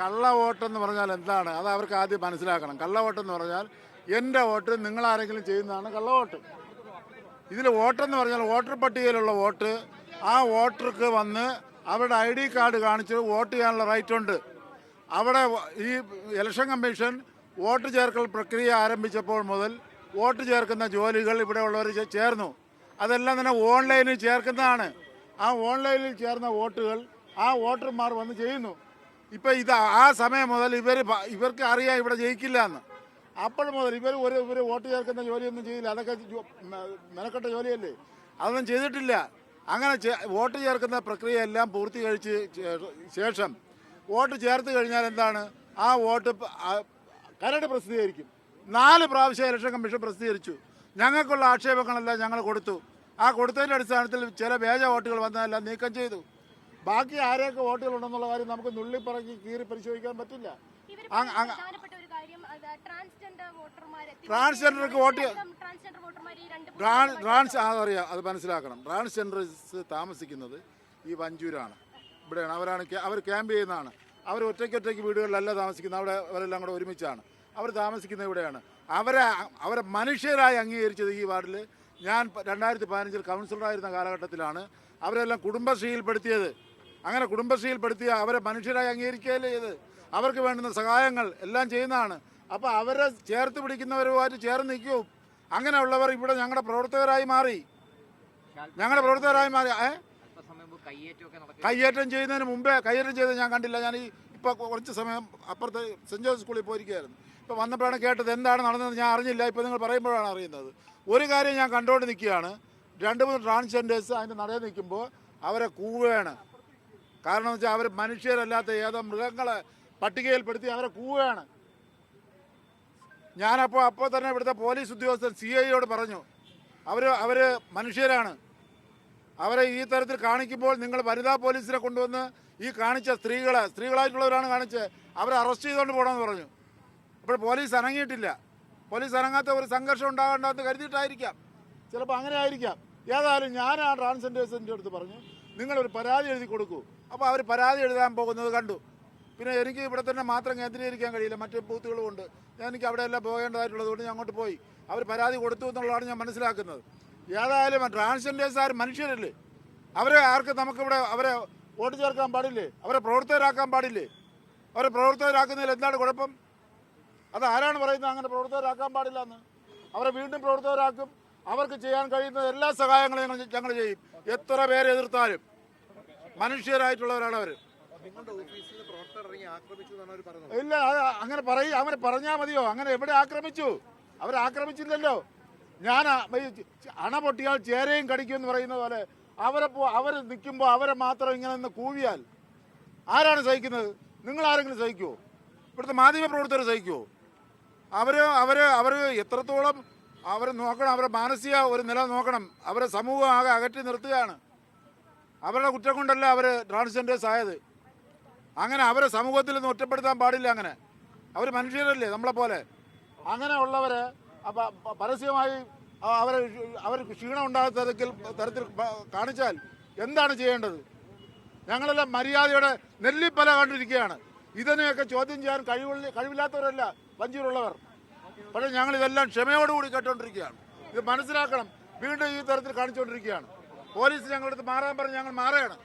കള്ള വോട്ടെന്ന് പറഞ്ഞാൽ എന്താണ്? അത് അവർക്ക് ആദ്യം മനസ്സിലാക്കണം. കള്ള വോട്ടെന്ന് പറഞ്ഞാൽ എന്റെ വോട്ട് നിങ്ങൾ ആരെങ്കിലും ചെയ്യുന്നതാണ് കള്ള വോട്ട്. ഇതിൽ വോട്ടെന്ന് പറഞ്ഞാൽ വോട്ടർ പട്ടികയിലുള്ള വോട്ട് ആ വോട്ടർക്ക് വന്ന് അവരുടെ ഐ ഡി കാർഡ് കാണിച്ച് വോട്ട് ചെയ്യാനുള്ള റൈറ്റ് ഉണ്ട്. അവിടെ ഈ ഇലക്ഷൻ കമ്മീഷൻ വോട്ട് ചേർക്കൽ പ്രക്രിയ ആരംഭിച്ചപ്പോൾ മുതൽ വോട്ട് ചേർക്കുന്ന ജോലികൾ ഇവിടെ ഉള്ളവർ ചേർന്നു. അതെല്ലാം തന്നെ ഓൺലൈനിൽ ചേർക്കുന്നതാണ്. ആ ഓൺലൈനിൽ ചേർന്ന വോട്ടുകൾ ആ വോട്ടർമാർ വന്ന് ചെയ്യുന്നു. ഇപ്പം ഇത് ആ സമയം മുതൽ ഇവർ ഇവർക്ക് അറിയാം ഇവിടെ ജയിക്കില്ല എന്ന് അപ്പോൾ മുതൽ ഇവർ ഒരു ഇവർ വോട്ട് ചേർക്കുന്ന ജോലിയൊന്നും ചെയ്യില്ല അതൊക്കെ മെനക്കെട്ട ജോലിയല്ലേ? അതൊന്നും ചെയ്തിട്ടില്ല. അങ്ങനെ വോട്ട് ചേർക്കുന്ന പ്രക്രിയ എല്ലാം പൂർത്തീകരിച്ച് ശേഷം വോട്ട് ചേർത്ത് കഴിഞ്ഞാൽ എന്താണ്? ആ വോട്ട് കരട് പ്രസിദ്ധീകരിക്കും. നാല് പ്രാവശ്യം ഇലക്ഷൻ കമ്മീഷൻ പ്രസിദ്ധീകരിച്ചു. ഞങ്ങൾക്കുള്ള ആക്ഷേപങ്ങളെല്ലാം ഞങ്ങൾ കൊടുത്തു. ആ കൊടുത്തതിന്റെ അടിസ്ഥാനത്തിൽ ചില വേജ വോട്ടുകൾ വന്നതെല്ലാം നീക്കം ചെയ്തു. ബാക്കി ആരെയൊക്കെ വോട്ടുകൾ ഉണ്ടെന്നുള്ള കാര്യം നമുക്ക് നുള്ളിപ്പറക്കി കീറി പരിശോധിക്കാൻ പറ്റില്ല. ട്രാൻസ്ജെൻഡർക്ക് വോട്ട് ട്രാൻസ് അതറിയാം. അത് മനസ്സിലാക്കണം. ട്രാൻസ്ജെൻഡേഴ്സ് താമസിക്കുന്നത് ഈ വഞ്ചൂരാണ്. ഇവിടെയാണ്. അവരാണ് അവർ ക്യാമ്പ് ചെയ്യുന്നതാണ്. അവർ ഒറ്റയ്ക്ക് ഒറ്റയ്ക്ക് വീടുകളിലല്ല താമസിക്കുന്നത്. അവിടെ അവരെല്ലാം കൂടെ ഒരുമിച്ചാണ്. അവർ താമസിക്കുന്നത് ഇവിടെയാണ്. അവരെ അവരെ മനുഷ്യരായി അംഗീകരിച്ചത് ഈ വാർഡിൽ ഞാൻ രണ്ടായിരത്തി പതിനഞ്ചിൽ കൗൺസിലറായിരുന്ന കാലഘട്ടത്തിലാണ് അവരെല്ലാം കുടുംബശ്രീയിൽപ്പെടുത്തിയത് അങ്ങനെ കുടുംബശ്രീയിൽപ്പെടുത്തിയ അവരെ മനുഷ്യരായി അംഗീകരിക്കുകയല്ലേ ചെയ്ത് അവർക്ക് വേണ്ടുന്ന സഹായങ്ങൾ എല്ലാം ചെയ്യുന്നതാണ്. അപ്പോൾ അവരെ ചേർത്ത് പിടിക്കുന്നവരുമായിട്ട് ചേർന്ന് നിൽക്കും. അങ്ങനെയുള്ളവർ ഇവിടെ ഞങ്ങളുടെ പ്രവർത്തകരായി മാറി. ഞങ്ങളുടെ പ്രവർത്തകരായി മാറി. കയ്യേറ്റം ചെയ്യുന്നതിന് മുമ്പേ കയ്യേറ്റം ചെയ്ത് ഞാൻ കണ്ടില്ല. ഞാൻ ഈ ഇപ്പോൾ കുറച്ച് സമയം അപ്പുറത്ത് സെന്റ് ജോസഫ് സ്കൂളിൽ പോയിരിക്കുകയായിരുന്നു. ഇപ്പോൾ വന്നപ്പോഴാണ് കേട്ടത് എന്താണ് നടന്നത് ഞാൻ അറിഞ്ഞില്ല. ഇപ്പോൾ നിങ്ങൾ പറയുമ്പോഴാണ് അറിയുന്നത്. ഒരു കാര്യം ഞാൻ കണ്ടുകൊണ്ട് നിൽക്കുകയാണ്. രണ്ട് മൂന്ന് ട്രാൻസ്ജെൻഡേഴ്സ് അതിന്റെ നടയിൽ നിൽക്കുമ്പോൾ അവരെ കൂവുകയാണ് കാരണം വെച്ചാൽ അവർ മനുഷ്യരല്ലാത്ത ഏതോ മൃഗങ്ങളെ പട്ടികയിൽപ്പെടുത്തി അവരെ കൂവുകയാണ്. ഞാനപ്പോൾ അപ്പോൾ തന്നെ ഇവിടുത്തെ പോലീസ് ഉദ്യോഗസ്ഥൻ സി ഐയോട് പറഞ്ഞു അവർ അവർ മനുഷ്യരാണ്. അവരെ ഈ തരത്തിൽ കാണിക്കുമ്പോൾ നിങ്ങൾ വനിതാ പോലീസിനെ കൊണ്ടുവന്ന് ഈ കാണിച്ച സ്ത്രീകളെ സ്ത്രീകളായിട്ടുള്ളവരാണ് കാണിച്ച് അവരെ അറസ്റ്റ് ചെയ്തുകൊണ്ട് പോകണമെന്ന് പറഞ്ഞു. അപ്പോൾ പോലീസ് അനങ്ങിയിട്ടില്ല. പോലീസ് അനങ്ങാത്ത ഒരു സംഘർഷം ഉണ്ടാകണ്ടെന്ന് കരുതിയിട്ടായിരിക്കാം. ചിലപ്പോൾ അങ്ങനെ ആയിരിക്കാം. ഏതായാലും ഞാൻ ആ ട്രാൻസ്ജെൻഡേഴ്സിന്റെ അടുത്ത് പറഞ്ഞു നിങ്ങളൊരു പരാതി എഴുതി കൊടുക്കൂ. അപ്പോൾ അവർ പരാതി എഴുതാൻ പോകുന്നത് കണ്ടു. പിന്നെ എനിക്ക് ഇവിടെ തന്നെ മാത്രം കേന്ദ്രീകരിക്കാൻ കഴിയില്ല. മറ്റ് ബൂത്തുകളുമുണ്ട് ഞാൻ എനിക്ക് അവിടെയെല്ലാം പോകേണ്ടതായിട്ടുള്ളത് കൊണ്ട് ഞാൻ അങ്ങോട്ട് പോയി. അവർ പരാതി കൊടുത്തു എന്നുള്ളതാണ് ഞാൻ മനസ്സിലാക്കുന്നത്. ഏതായാലും ട്രാൻസ്ജെൻഡേഴ്സ് ആരും മനുഷ്യരല്ലേ? അവരെ ആർക്ക് നമുക്കിവിടെ അവരെ വോട്ട് ചേർക്കാൻ പാടില്ലേ? അവരെ പ്രവർത്തകരാക്കാൻ പാടില്ലേ? അവരെ പ്രവർത്തകരാക്കുന്നതിൽ എന്താണ് കുഴപ്പം? അത് ആരാണ് പറയുന്നത് അങ്ങനെ പ്രവർത്തകരാക്കാൻ പാടില്ല എന്ന്? അവരെ വീണ്ടും പ്രവർത്തകരാക്കും? അവർക്ക് ചെയ്യാൻ കഴിയുന്ന എല്ലാ സഹായങ്ങളും ഞങ്ങൾ ഞങ്ങൾ ചെയ്യും. എത്ര പേരെ എതിർത്താലും മനുഷ്യരായിട്ടുള്ളവരാണ് അവർ ഇല്ല അങ്ങനെ പറയും അങ്ങനെ പറഞ്ഞാൽ മതിയോ? അങ്ങനെ എവിടെ ആക്രമിച്ചു? അവർ ആക്രമിച്ചില്ലല്ലോ. ഞാൻ അണ പൊട്ടിയാൽ ചേരയും കടിക്കും എന്ന് പറയുന്ന പോലെ അവരെ അവർ നിൽക്കുമ്പോൾ അവരെ മാത്രം ഇങ്ങനെ ഒന്ന് കൂവിയാൽ ആരാണ് സഹിക്കുന്നത്? നിങ്ങൾ ആരെങ്കിലും സഹിക്കുമോ ഇവിടുത്തെ മാധ്യമ പ്രവർത്തകർ സഹിക്കുമോ അവർ അവർ അവർ എത്രത്തോളം അവർ നോക്കണം അവരെ മാനസിക ഒരു നില നോക്കണം. അവരെ സമൂഹം ആകെ അകറ്റി നിർത്തുകയാണ്. അവരുടെ കുറ്റം കൊണ്ടല്ല അവർ ട്രാൻസ്ജെൻഡേഴ്സ് ആയത്. അങ്ങനെ അവരെ സമൂഹത്തിൽ നിന്ന് ഒറ്റപ്പെടുത്താൻ പാടില്ല അങ്ങനെ. അവർ മനുഷ്യരല്ലേ നമ്മളെ പോലെ. അങ്ങനെ ഉള്ളവരെ പരസ്യമായി അവരെ അവർ ക്ഷീണം ഉണ്ടാകാത്ത തരത്തിൽ തരത്തിൽ കാണിച്ചാൽ എന്താണ് ചെയ്യേണ്ടത്? ഞങ്ങളെല്ലാം മര്യാദയുടെ നെല്ലിപ്പല കണ്ടിരിക്കുകയാണ്. ഇതിനെയൊക്കെ ചോദ്യം ചെയ്യാൻ കഴിവുള്ള കഴിവില്ലാത്തവരല്ല വഞ്ചിയിലുള്ളവർ. പക്ഷേ ഞങ്ങൾ ഇതെല്ലാം ക്ഷമയോടുകൂടി കേട്ടോണ്ടിരിക്കുകയാണ്. ഇത് മനസ്സിലാക്കണം. വീണ്ടും ഈ തരത്തിൽ കാണിച്ചുകൊണ്ടിരിക്കുകയാണ്. പോലീസ് ഞങ്ങളുടെ അടുത്ത് മാറാൻ പറഞ്ഞ് ഞങ്ങൾ മാറുകയാണ്.